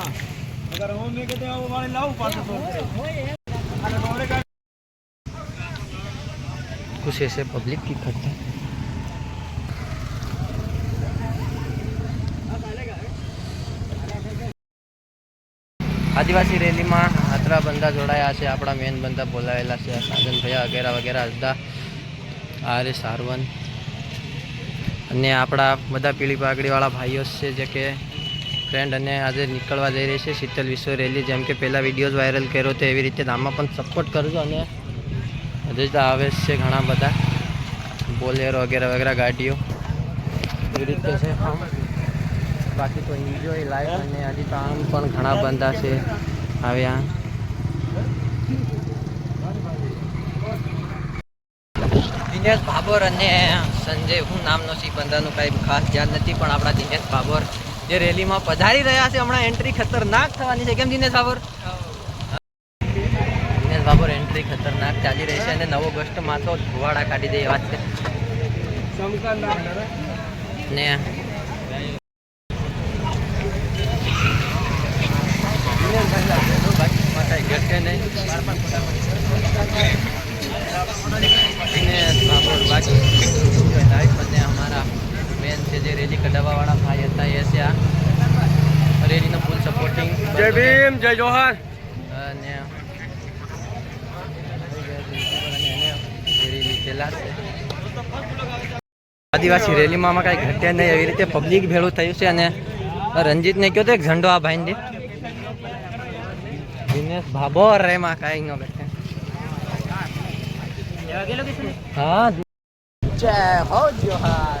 अगर हम में कहते हैं वो वाले लाओ पाँच सौ रुपये अरे हमारे का कुछ ऐसे पब्लिक की इकट्ठा આદિવાસી રેલીમાં હાથરા બંદા જોડાયા છે આપણા મેન બંદા બોલાવેલા છે સાજન ભૈયા વગેરે વગેરે બધા આર એસ આરવન અને આપણા બધા પીળી પાઘડીવાળા ભાઈઓ છે જે કે ફ્રેન્ડ અને આજે નીકળવા જઈ રહી છે શીતલ વિશ્વ રેલી. જેમ કે પહેલાં વિડીયોઝ વાયરલ કર્યો તો એવી રીતે આમાં પણ સપોર્ટ કરજો અને હજુ તો આવે છે ઘણા બધા. બોલેરો વગેરે વગેરે ગાડીઓ. એવી રીતે છે. બાકી તો એન્જોય લાઈફ અને હજી તો આમ પણ ઘણા બંધા છે. આવ્યા દિનેશ ભાભોર અને સંજય, હું નામનો સિંહ, બંધાનું કાંઈ ખાસ ધ્યાન નથી, પણ આપણા દિનેશ ભાભોર જે રેલીમાં પધારી રહ્યા છે, હમણાં એન્ટ્રી ખતરનાક થવાની છે. કેમ, દિનેશ બાબર? દિનેશ બાબર એન્ટ્રી ખતરનાક ચાલી રહી છે અને નવો ગસ્ટ માથો ધુવાડા કાઢી દે એવા છે. ને બાકી. અમારા એન છે જે રેલી કઢાવવાવાળા ભાઈ હતા એ છે આ રેલીનો ફૂલ સપોર્ટિંગ જય ભીમ જય જોહર. અને આદિવાસી રેલીમાં આમાં કાંઈ ઘટ્યા નહીં એવી રીતે પબ્લિક ભેળું થયું છે અને રંજીતને કયો તો એક ઝંડો આ ભાઈને. દિનેશ ભાભોર એમાં કઈ ન બેઠે. હા જય હો જોહાર.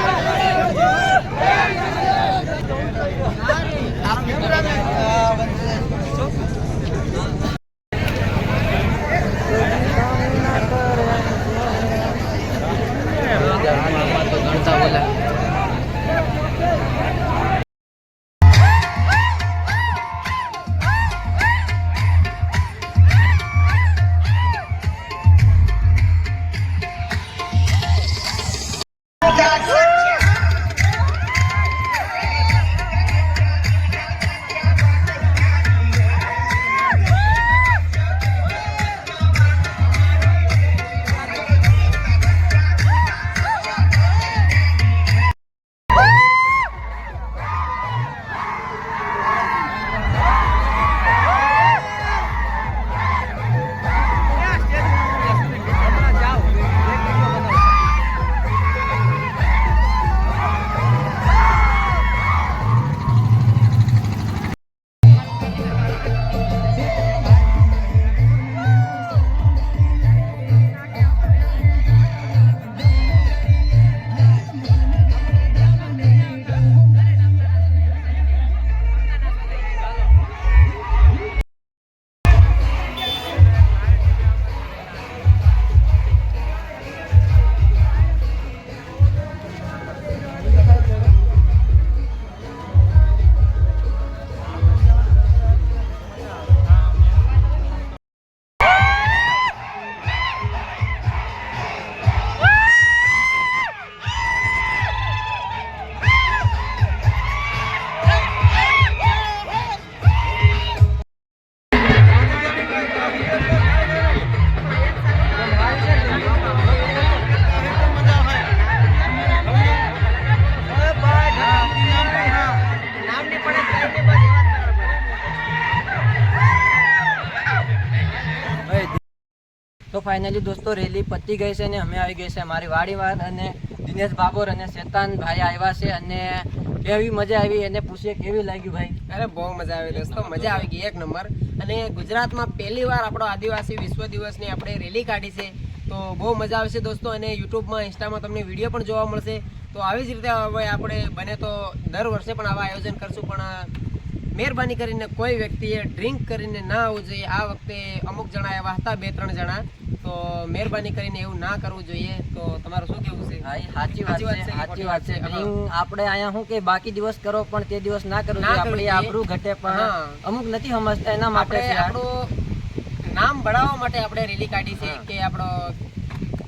તો ફાઇનલી દોસ્તો, રેલી પતી ગઈ છે અને અમે આવી ગઈ છે અમારી વાડીમાં અને દિનેશ બાબોર અને શેતાન ભાઈ આવ્યા છે અને કેવી મજા આવી એને પૂછીએ, કેવી લાગ્યું ભાઈ? અરે, બહુ મજા આવી દોસ્તો. મજા આવી ગઈ, એક નંબર. અને ગુજરાતમાં પહેલી વાર આપણો આદિવાસી વિશ્વ દિવસની આપણે રેલી કાઢી છે. તો બહુ મજા આવશે દોસ્તો અને યુટ્યુબમાં, ઇન્સ્ટામાં તમને વીડિયો પણ જોવા મળશે. તો આવી જ રીતે હવે આપણે બને તો દર વર્ષે પણ આવા આયોજન કરશું, પણ મહેરબાની કરીને કોઈ વ્યક્તિએ ડ્રિંક કરીને ના આવવું જોઈએ. આ વખતે અમુક જણા એવા હતા બે ત્રણ જણા. તો મહેરબાની કરીને એવું ના કરવું જોઈએ. તો તમારું શું કેવું છે? સાચી વાત છે. સાચી વાત છે. આપણે અહીંયા શું કે બાકી દિવસ કરો પણ તે દિવસ ના કરવું જોઈએ કરવું આપણી ઘટે પણ અમુક નથી સમજતા એના માટે આપણે. આપણું નામ બળાવવા માટે આપણે રેલી કાઢી છે કે આપણો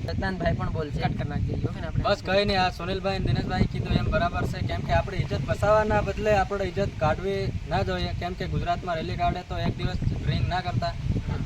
રતનભાઈ પણ બોલશે. કટ કરી નાખી જો ને આપણે બસ કઈ નહીં આ સુનિલભાઈ અને દિનેશભાઈ કીધું એમ બરાબર છે. કેમ કે આપણે ઇજ્જત બસાવવાના બદલે આપણે ઇજ્જત કાઢવી ના જોઈએ. કેમ કે ગુજરાતમાં રેલી કાઢે તો એક દિવસ ડ્રિંક ના કરતા.